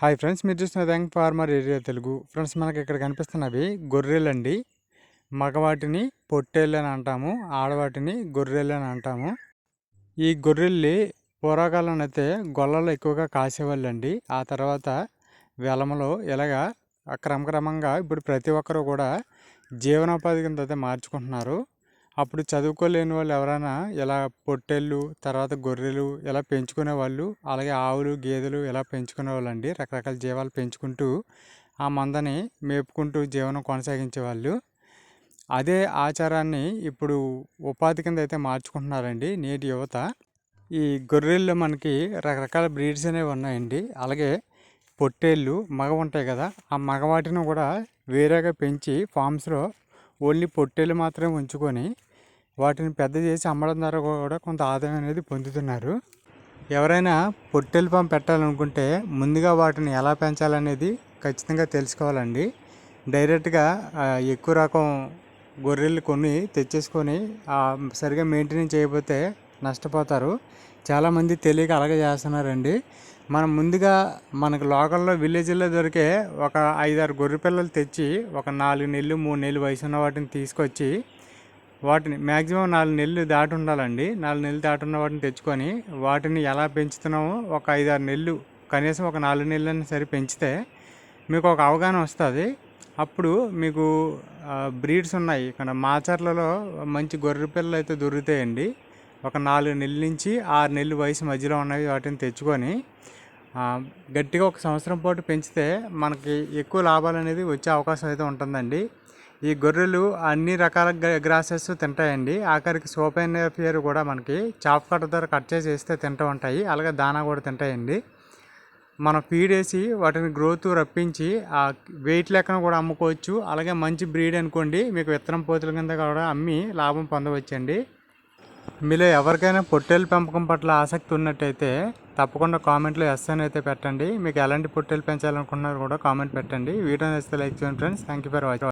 Hi friends మీరు చూసిన thank farmer area Telugu. Friends మనకి ఇక్కడ కనిపిస్తున్నవి గొర్రెలండి. మగవాటిని పొట్టేళ్ళు అని అంటాము ఆడవాటిని గొర్రెలు అని అంటాము. ఈ గొర్రెల్ని పూర్వకాలం అయితే గొల్లలు ఎక్కువగా కాసేవాళ్ళండి. ఆ తర్వాత వెలమలో ఇలాగా క్రమక్రమంగా ఇప్పుడు ప్రతి ఒక్కరూ కూడా జీవనోపాధి కింద అయితే మార్చుకుంటున్నారు. అప్పుడు చదువుకోలేని వాళ్ళు ఎవరైనా ఇలా పొట్టేళ్ళు తర్వాత గొర్రెలు ఇలా పెంచుకునే వాళ్ళు అలాగే ఆవులు గేదెలు ఇలా పెంచుకునే వాళ్ళు అండి రకరకాల జీవాలు పెంచుకుంటూ ఆ మందని మేపుకుంటూ జీవనం కొనసాగించే వాళ్ళు. అదే ఆచారాన్ని ఇప్పుడు ఉపాధి కింద అయితే మార్చుకుంటున్నారండి నేటి యువత. ఈ గొర్రెల్లో మనకి రకరకాల బ్రీడ్స్ అనేవి ఉన్నాయండి. అలాగే పొట్టేళ్ళు మగ ఉంటాయి కదా ఆ మగవాటిని కూడా వేరేగా పెంచి ఫామ్స్లో ఓన్లీ పొట్టేళ్ళు మాత్రమే ఉంచుకొని వాటిని పెద్ద చేసి అమ్మడం ద్వారా కూడా కొంత ఆదాయం అనేది పొందుతున్నారు. ఎవరైనా పొట్టేలు పంపు పెట్టాలనుకుంటే ముందుగా వాటిని ఎలా పెంచాలనేది ఖచ్చితంగా తెలుసుకోవాలండి. డైరెక్ట్గా ఎక్కువ రకం గొర్రెలు కొన్ని తెచ్చేసుకొని సరిగా మెయింటెనెన్స్ చేయకపోతే నష్టపోతారు. చాలామంది తెలియక అలాగే చేస్తున్నారండి. మనం ముందుగా మనకు లోకల్లో విలేజ్లో దొరికే ఒక ఐదారు గొర్రె పిల్లలు తెచ్చి ఒక నాలుగు నెలలు మూడు నెలలు వయసు ఉన్న వాటిని తీసుకొచ్చి వాటిని మ్యాక్సిమం నాలుగు నెలలు దాటి ఉండాలండి. నాలుగు నెలలు దాటి ఉన్న వాటిని తెచ్చుకొని వాటిని ఎలా పెంచుతున్నామో ఒక ఐదారు నెలలు కనీసం ఒక నాలుగు నెలలని సరే పెంచితే మీకు ఒక అవగాహన వస్తుంది. అప్పుడు మీకు బ్రీడ్స్ ఉన్నాయి. ఇక్కడ మాచర్లలో మంచి గొర్రె పిల్లలు అయితే దొరుకుతాయండి. ఒక నాలుగు నెలల నుంచి ఆరు నెలలు వయసు మధ్యలో ఉన్నవి వాటిని తెచ్చుకొని గట్టిగా ఒక సంవత్సరం పాటు పెంచితే మనకి ఎక్కువ లాభాలు అనేది వచ్చే అవకాశం అయితే ఉంటుందండి. ఈ గొర్రెలు అన్ని రకాల గ్రాసెస్ తింటాయండి. ఆఖరికి సోపెన్ ఫియర్ కూడా మనకి చాప్ కట్ ద్వారా కట్ చేసి వేస్తే తింటూ ఉంటాయి. అలాగే దానా కూడా తింటాయండి. మనం ఫీడ్ వేసి వాటిని గ్రోత్ రప్పించి ఆ వెయిట్ లెక్కన కూడా అమ్ముకోవచ్చు. అలాగే మంచి బ్రీడ్ అనుకోండి మీకు విత్తనం పోతుల కింద కూడా అమ్మి లాభం పొందవచ్చండి. మీలో ఎవరికైనా పొట్టేలు పెంపకం పట్ల ఆసక్తి ఉన్నట్టయితే తప్పకుండా కామెంట్లో ఎస్ అని అయితే పెట్టండి. మీకు ఎలాంటి పొట్టేలు పెంచాలనుకున్నారో కూడా కామెంట్ పెట్టండి. వీడియో నచ్చితే లైక్ చేయండి friends. Thank you for watching